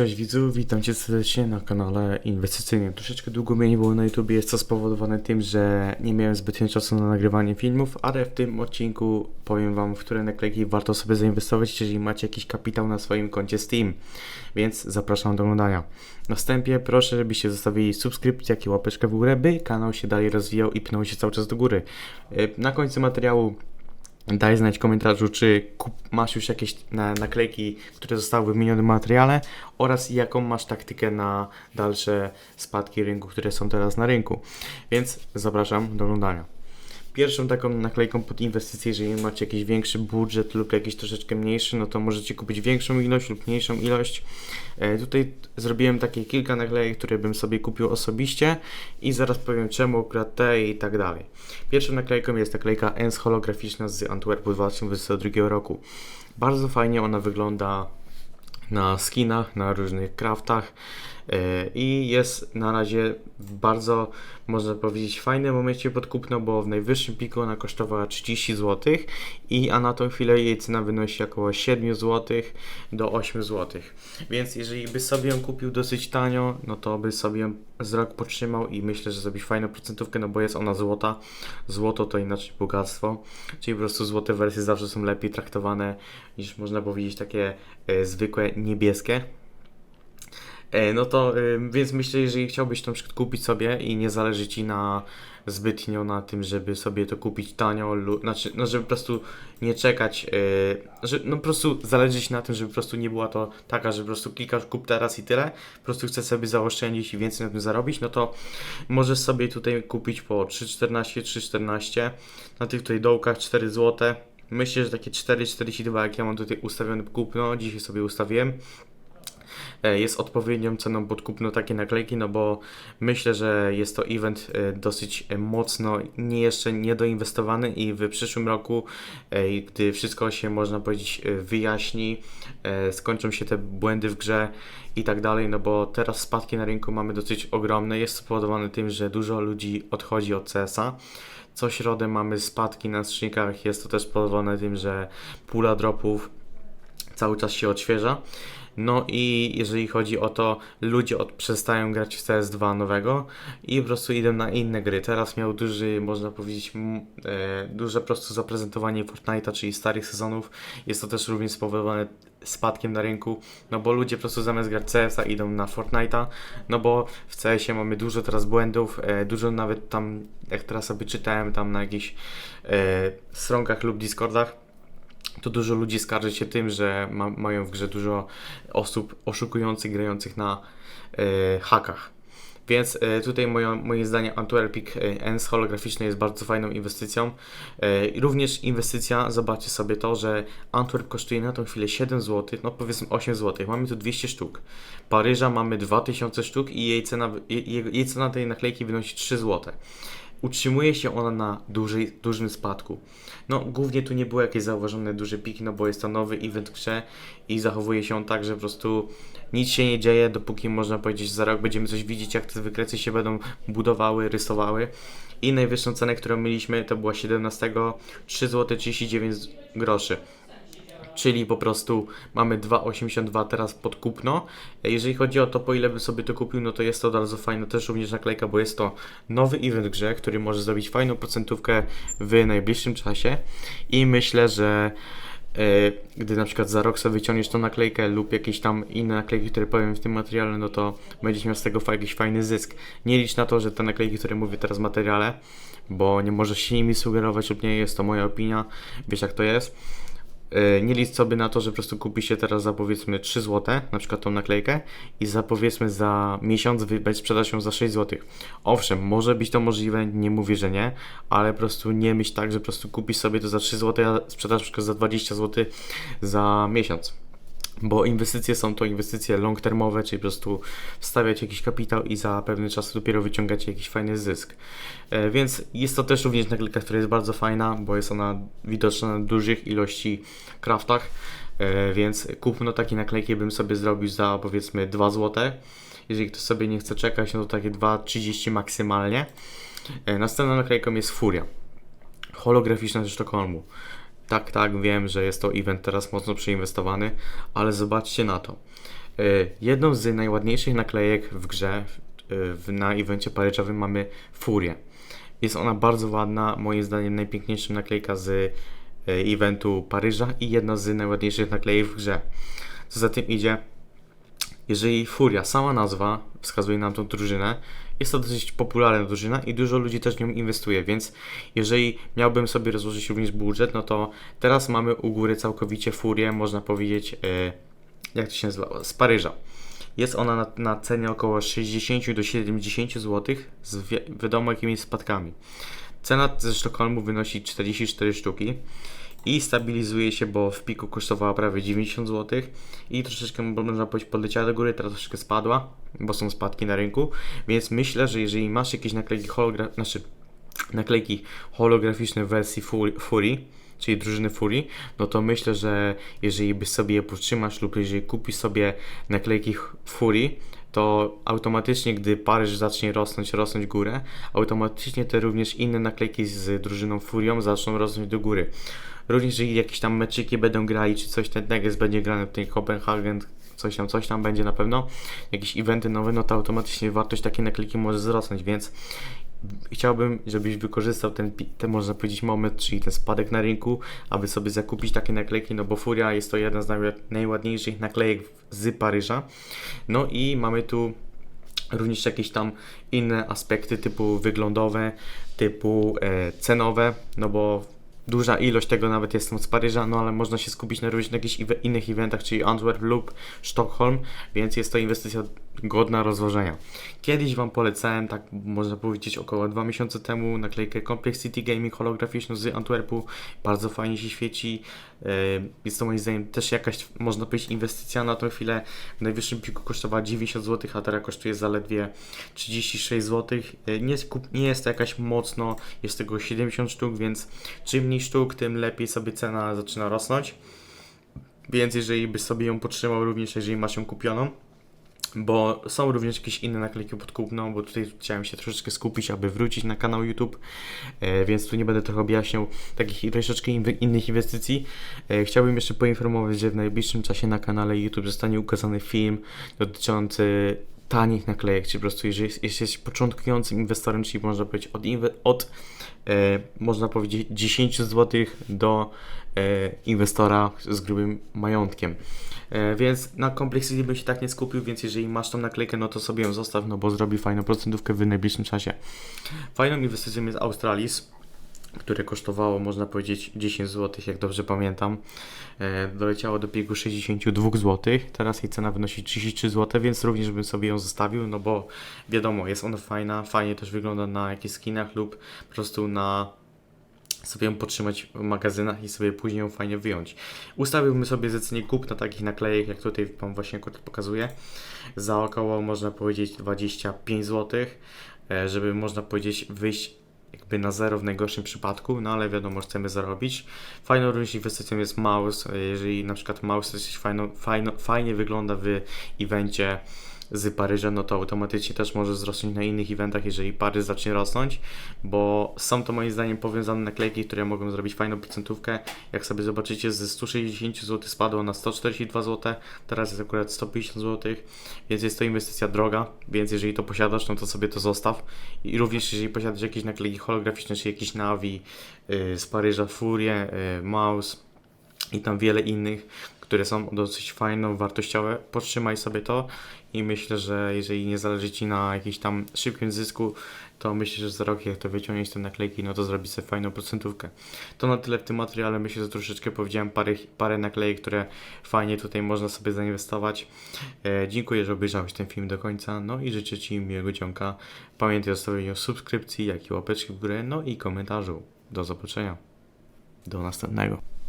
Cześć widzu, witam Cię serdecznie na kanale inwestycyjnym. Troszeczkę długo mnie nie było na YouTube, jest to spowodowane tym, że nie miałem zbytnio czasu na nagrywanie filmów, ale w tym odcinku powiem Wam, w które naklejki warto sobie zainwestować, jeżeli macie jakiś kapitał na swoim koncie Steam. Więc zapraszam do oglądania. Na wstępie proszę, żebyście zostawili subskrypcję, jak i łapeczkę w górę, by kanał się dalej rozwijał i pnął się cały czas do góry. Yy, Na końcu materiału Daj znać w komentarzu, czy kup, masz już jakieś na, naklejki, które zostały wymienione w materiale oraz jaką masz taktykę na dalsze spadki rynku, które są teraz na rynku. Więc zapraszam do oglądania. Pierwszą taką naklejką pod inwestycje, jeżeli macie jakiś większy budżet lub jakiś troszeczkę mniejszy, no to możecie kupić większą ilość lub mniejszą ilość. E, tutaj zrobiłem takie kilka naklejek, które bym sobie kupił osobiście i zaraz powiem czemu akurat te i tak dalej. Pierwszą naklejką jest naklejka ENS holograficzna z Antwerpu 2022 roku. Bardzo fajnie ona wygląda na skinach, na różnych craftach yy, i jest na razie w bardzo, można powiedzieć, fajnym momencie pod kupno, bo w najwyższym piku ona kosztowała 30 zł i a na tą chwilę jej cena wynosi około 7 zł do 8 zł. Więc jeżeli by sobie ją kupił dosyć tanio, no to by sobie ją z rok potrzymał i myślę, że zrobi fajną procentówkę, no bo jest ona złota. Złoto to inaczej bogactwo, czyli po prostu złote wersje zawsze są lepiej traktowane niż można powiedzieć takie e, zwykłe niebieskie. E, no to, y, więc myślę, jeżeli chciałbyś na kupić sobie i nie zależy Ci na zbytnio na tym, żeby sobie to kupić tanio, znaczy, no żeby po prostu nie czekać, y, że no po prostu zależy Ci na tym, żeby po prostu nie była to taka, że po prostu klikasz kup teraz i tyle, po prostu chcesz sobie zaoszczędzić i więcej na tym zarobić, no to możesz sobie tutaj kupić po 3,14, 3,14, na tych tutaj dołkach 4 zł. Myślę, że takie 4,42 jak ja mam tutaj ustawione kupno, dzisiaj sobie ustawiłem, jest odpowiednią ceną pod kupno takie naklejki, no bo myślę, że jest to event e, dosyć e, mocno nie jeszcze niedoinwestowany i w przyszłym roku, e, gdy wszystko się można powiedzieć e, wyjaśni, e, skończą się te błędy w grze i tak dalej, no bo teraz spadki na rynku mamy dosyć ogromne. Jest spowodowane tym, że dużo ludzi odchodzi od CS-a. Co środę mamy spadki na skrzynnikach, jest to też spowodowane tym, że pula dropów cały czas się odświeża. No i jeżeli chodzi o to, ludzie od, przestają grać w CS2 nowego i po prostu idą na inne gry. Teraz miał duży, można powiedzieć, e, duże po prostu zaprezentowanie Fortnite'a, czyli starych sezonów. Jest to też również spowodowane spadkiem na rynku, no bo ludzie po prostu zamiast grać CS-a idą na Fortnite'a, no bo w CS-ie mamy dużo teraz błędów, e, dużo nawet tam, jak teraz sobie czytałem tam na jakichś e, stronkach lub Discordach, to dużo ludzi skarży się tym, że ma, mają w grze dużo osób oszukujących, grających na e, hakach. Więc e, tutaj moje, moje zdanie Antwerpik ENS holograficzny jest bardzo fajną inwestycją. E, również inwestycja, zobaczcie sobie to, że Antwerp kosztuje na tą chwilę 7 zł, no powiedzmy 8 zł. Mamy tu 200 sztuk. Paryża mamy 2000 sztuk i jej cena, jej, jej cena tej naklejki wynosi 3 zł utrzymuje się ona na dużej, dużym spadku. No, głównie tu nie było jakieś zauważone duże piki, no bo jest to nowy event w grze i zachowuje się on tak, że po prostu nic się nie dzieje, dopóki można powiedzieć, za rok będziemy coś widzieć, jak te wykresy się będą budowały, rysowały. I najwyższą cenę, którą mieliśmy, to była 17, 3 zł 39 groszy czyli po prostu mamy 2,82 teraz pod kupno. Jeżeli chodzi o to, po ile bym sobie to kupił, no to jest to bardzo fajna też również naklejka, bo jest to nowy event w grze, który może zrobić fajną procentówkę w najbliższym czasie i myślę, że e, gdy na przykład za rok sobie wyciągniesz tą naklejkę lub jakieś tam inne naklejki, które powiem w tym materiale, no to będziesz miał z tego jakiś fajny zysk. Nie licz na to, że te naklejki, które mówię teraz w materiale, bo nie możesz się nimi sugerować lub nie, jest to moja opinia, wiesz jak to jest. Yy, nie licz sobie na to, że po prostu kupi się teraz za powiedzmy 3 zł, na przykład tą naklejkę i za powiedzmy za miesiąc sprzedasz ją za 6 zł. Owszem, może być to możliwe, nie mówię, że nie, ale po prostu nie myśl tak, że po prostu kupisz sobie to za 3 zł, a sprzedasz na przykład za 20 zł za miesiąc. Bo inwestycje są to inwestycje long termowe, czyli po prostu wstawiać jakiś kapitał i za pewien czas dopiero wyciągać jakiś fajny zysk. E, więc jest to też również naklejka, która jest bardzo fajna, bo jest ona widoczna na dużych ilości craftach. E, więc kupno takiej naklejki bym sobie zrobił za powiedzmy 2 zł. Jeżeli ktoś sobie nie chce czekać, no to takie 2,30 maksymalnie. E, następną naklejką jest Furia. Holograficzna ze Sztokholmu. Tak, tak, wiem, że jest to event teraz mocno przeinwestowany, ale zobaczcie na to. Y, Jedną z najładniejszych naklejek w grze w- na evencie paryżowym mamy Furię. Jest ona bardzo ładna, moim zdaniem najpiękniejsza naklejka z y, eventu Paryża i jedna z najładniejszych naklejek w grze. Co za tym idzie, jeżeli Furia, sama nazwa wskazuje nam tą drużynę, jest to dosyć popularna drużyna i dużo ludzi też nią inwestuje, więc jeżeli miałbym sobie rozłożyć również budżet, no to teraz mamy u góry całkowicie Furię, można powiedzieć, e, jak to się nazywa, z Paryża. Jest ona na, na cenie około 60 do 70 zł z wi- wiadomo jakimi spadkami. Cena ze Sztokholmu wynosi 44 sztuki i stabilizuje się, bo w piku kosztowała prawie 90 zł i troszeczkę można powiedzieć podleciała do góry, teraz troszeczkę spadła, bo są spadki na rynku, więc myślę, że jeżeli masz jakieś naklejki hologra- znaczy naklejki holograficzne w wersji Fury, czyli drużyny Fury, no to myślę, że jeżeli byś sobie je potrzymasz lub jeżeli kupisz sobie naklejki Fury, to automatycznie, gdy Paryż zacznie rosnąć, rosnąć górę, automatycznie te również inne naklejki z drużyną Furią zaczną rosnąć do góry. Również jeżeli jakieś tam meczyki będą grali, czy coś ten Neges będzie grany w tej Copenhagen, coś tam, coś tam będzie na pewno, jakieś eventy nowe, no to automatycznie wartość takiej naklejki może wzrosnąć, więc chciałbym, żebyś wykorzystał ten, ten, można powiedzieć, moment, czyli ten spadek na rynku, aby sobie zakupić takie naklejki, no bo Furia jest to jedna z najła- najładniejszych naklejek z Paryża. No i mamy tu również jakieś tam inne aspekty typu wyglądowe, typu e, cenowe, no bo duża ilość tego nawet jest z Paryża, no ale można się skupić na również na jakichś innych eventach, czyli Antwerp lub Sztokholm, więc jest to inwestycja godna rozważenia. Kiedyś Wam polecałem, tak można powiedzieć około dwa miesiące temu, naklejkę Complexity Gaming holograficzną z Antwerpu, bardzo fajnie się świeci, e, jest to moim zdaniem też jakaś, można powiedzieć, inwestycja na tą chwilę, w najwyższym piku kosztowała 90 zł, a teraz kosztuje zaledwie 36 zł. E, Nie, skup- nie jest to jakaś mocno, jest tego 70 sztuk, więc czym mniej sztuk, tym lepiej sobie cena zaczyna rosnąć. Więc jeżeli byś sobie ją potrzymał, również jeżeli masz ją kupioną, bo są również jakieś inne naklejki pod kupną, bo tutaj chciałem się troszeczkę skupić, aby wrócić na kanał YouTube, e, więc tu nie będę trochę objaśniał takich troszeczkę innych inwestycji. E, chciałbym jeszcze poinformować, że w najbliższym czasie na kanale YouTube zostanie ukazany film dotyczący tanich naklejek, czy po prostu jeżeli jest- jesteś początkującym inwestorem, czyli można powiedzieć od, od e, można powiedzieć 10 zł do e, inwestora z grubym majątkiem. E, więc na Complexity bym się tak nie skupił, więc jeżeli masz tą naklejkę, no to sobie ją zostaw, no bo zrobi fajną procentówkę w najbliższym czasie. Fajną inwestycją jest Australis, które kosztowało, można powiedzieć, 10 zł, jak dobrze pamiętam. E, doleciało do piku 62 zł, teraz jej cena wynosi 33 zł, więc również bym sobie ją zostawił, no bo wiadomo, jest ona fajna, fajnie też wygląda na jakichś skinach lub po prostu na sobie ją podtrzymać w magazynach i sobie później ją fajnie wyjąć. Ustawiłbym sobie zlecenie kupna takich naklejek, jak tutaj Wam właśnie akurat pokazuję, za około, można powiedzieć, 25 zł, e, żeby, można powiedzieć, wyjść jakby na zero w najgorszym przypadku, no ale wiadomo, chcemy zarobić. Fajną również inwestycją jest mouse, jeżeli na przykład mouse coś fajno, fajno, fajnie wygląda w evencie z Paryża, no to automatycznie też może wzrosnąć na innych eventach, jeżeli Paryż zacznie rosnąć, bo są to moim zdaniem powiązane naklejki, które mogą zrobić fajną procentówkę. Jak sobie zobaczycie, ze 160 zł spadło na 142 zł, teraz jest akurat 150 zł, więc jest to inwestycja droga, więc jeżeli to posiadasz, no to sobie to zostaw. I również jeżeli posiadasz jakieś naklejki holograficzne, czy jakieś Navi yy, z Paryża, Furie, yy, Mouse i tam wiele innych, które są dosyć fajne, wartościowe, podtrzymaj sobie to i myślę, że jeżeli nie zależy Ci na jakimś tam szybkim zysku, to myślę, że za rok jak to wyciągniesz te naklejki, no to zrobisz sobie fajną procentówkę. To na tyle w tym materiale, myślę, że troszeczkę powiedziałem parę, parę naklejek, które fajnie tutaj można sobie zainwestować. E, dziękuję, że obejrzałeś ten film do końca, no i życzę Ci miłego dzionka. Pamiętaj o stawieniu subskrypcji, jak i łapeczki w górę, no i komentarzu. Do zobaczenia. Do następnego.